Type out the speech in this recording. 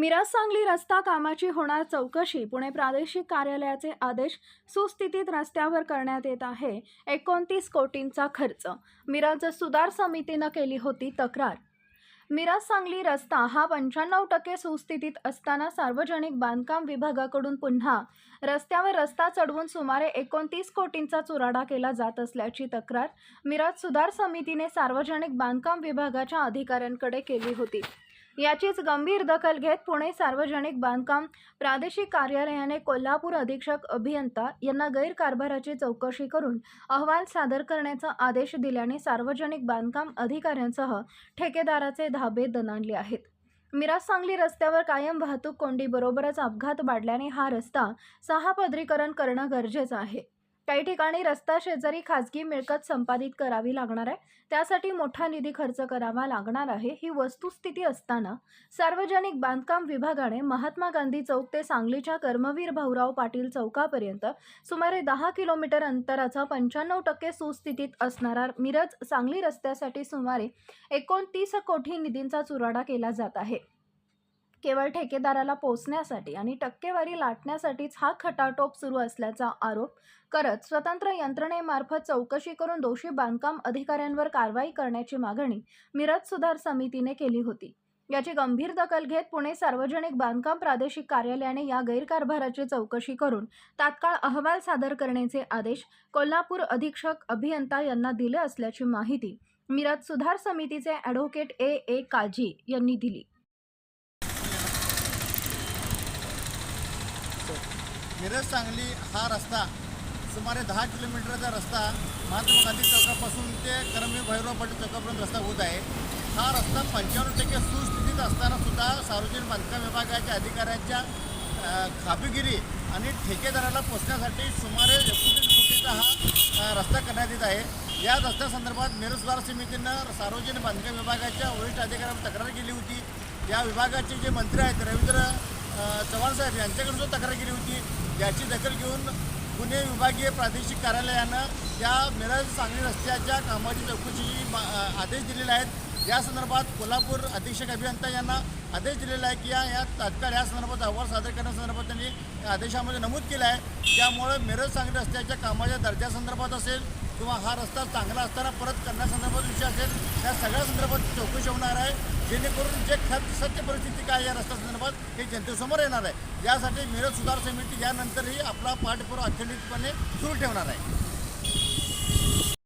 मिराज सांगली रस्ता कामाची होणार चौकशी पुणे प्रादेशिक कार्यालयाचे आदेश सुस्थितीत रस्त्यावर करण्यात येत आहे. एकोणतीस कोटींचा खर्च. मिराज सुधार समितीनं केली होती तक्रार. मिराज सांगली रस्ता हा पंच्याण्णव टक्के सुस्थितीत असताना सार्वजनिक बांधकाम विभागाकडून पुन्हा रस्त्यावर रस्ता चढवून सुमारे एकोणतीस कोटींचा चुराडा केला जात असल्याची तक्रार मिराज सुधार समितीने सार्वजनिक बांधकाम विभागाच्या अधिकाऱ्यांकडे केली होती. याचीच गंभीर दखल घेत पुणे सार्वजनिक बांधकाम प्रादेशिक कार्यालयाने कोल्हापूर अधीक्षक अभियंता यांना गैरकारभाराची चौकशी करून अहवाल सादर करण्याचा आदेश दिल्याने सार्वजनिक बांधकाम अधिकाऱ्यांसह ठेकेदाराचे धाबे दणाणले आहेत. मिराज सांगली रस्त्यावर कायम वाहतूक कोंडीबरोबरच अपघात वाढल्याने हा रस्ता सहा पदरीकरण करणं गरजेचं आहे. काही ठिकाणी रस्ता शेजारी खाजगी मिळकत संपादित करावी लागणार आहे. त्यासाठी मोठा निधी खर्च करावा लागणार आहे. ही वस्तुस्थिती असताना सार्वजनिक बांधकाम विभागाने महात्मा गांधी चौक ते सांगलीच्या कर्मवीर भाऊराव पाटील चौकापर्यंत सुमारे दहा किलोमीटर अंतराचा पंच्याण्णव टक्के सुस्थितीत असणारा मिरज सांगली रस्त्यासाठी सुमारे एकोणतीस कोटी निधींचा चुराडा केला जात आहे. केवळ ठेकेदाराला पोचण्यासाठी आणि टक्केवारी लाटण्यासाठीच हा खटाटोप सुरू असल्याचा आरोप करत स्वतंत्र यंत्रणेमार्फत चौकशी करून दोषी बांधकाम अधिकाऱ्यांवर कारवाई करण्याची मागणी मिरज सुधार समितीने केली होती. याची गंभीर दखल घेत पुणे सार्वजनिक बांधकाम प्रादेशिक कार्यालयाने या गैरकारभाराची चौकशी करून तात्काळ अहवाल सादर करण्याचे आदेश कोल्हापूर अधीक्षक अभियंता यांना दिले असल्याची माहिती मिरज सुधार समितीचे ॲडव्होकेट ए ए काजी यांनी दिली. मिरज सांगली हा रस्ता सुमारे दहा किलोमीटरचा रस्ता महात्मा गांधी चौकापासून ते करमी भैरव पाटील चौकापर्यंत रस्ता होत आहे. हा रस्ता पंच्याण्णव टक्के सुस्थितीत असताना सुद्धा सार्वजनिक बांधकाम विभागाच्या अधिकाऱ्यांच्या खापीगिरी आणि ठेकेदाराला पोचण्यासाठी सुमारे एकोणतीस कोटीचा हा रस्ता करण्यात येत आहे. या रस्त्यासंदर्भात मिरज समितीनं सार्वजनिक बांधकाम विभागाच्या वरिष्ठ अधिकाऱ्यांना तक्रार केली होती. या विभागाचे जे मंत्री आहेत रवींद्र चव्हाण साहेब यांच्याकडून जो तक्रार केली होती याची दखल घेऊन पुणे विभागीय प्रादेशिक कार्यालयानं त्या मिरज सांगली रस्त्याच्या कामाची चौकशीची मा- आदेश दिलेले आहेत. या संदर्भात कोल्हापूर अधीक्षक अभियंता यांना आदेश दिलेला आहे की या या तात्काळ या संदर्भात अहवाल सादर करण्यासंदर्भात त्यांनी आदेशामध्ये नमूद केलं आहे. त्यामुळं मिरज सांगली रस्त्याच्या कामाच्या दर्जासंदर्भात असेल किंवा हा रस्ता चांगला असताना परत करण्यासंदर्भात विषय असेल या सगळ्या संदर्भात चौकशी होणार आहे. जेणेकरून जे खत सत्य परिस्थिती काय या रस्त्या संदर्भात हे जनतेसमोर येणार आहे. यासाठी मिरज सुधार समिती यानंतरही आपला पाठपुरा अखंडितपणे सुरू ठेवणार आहे.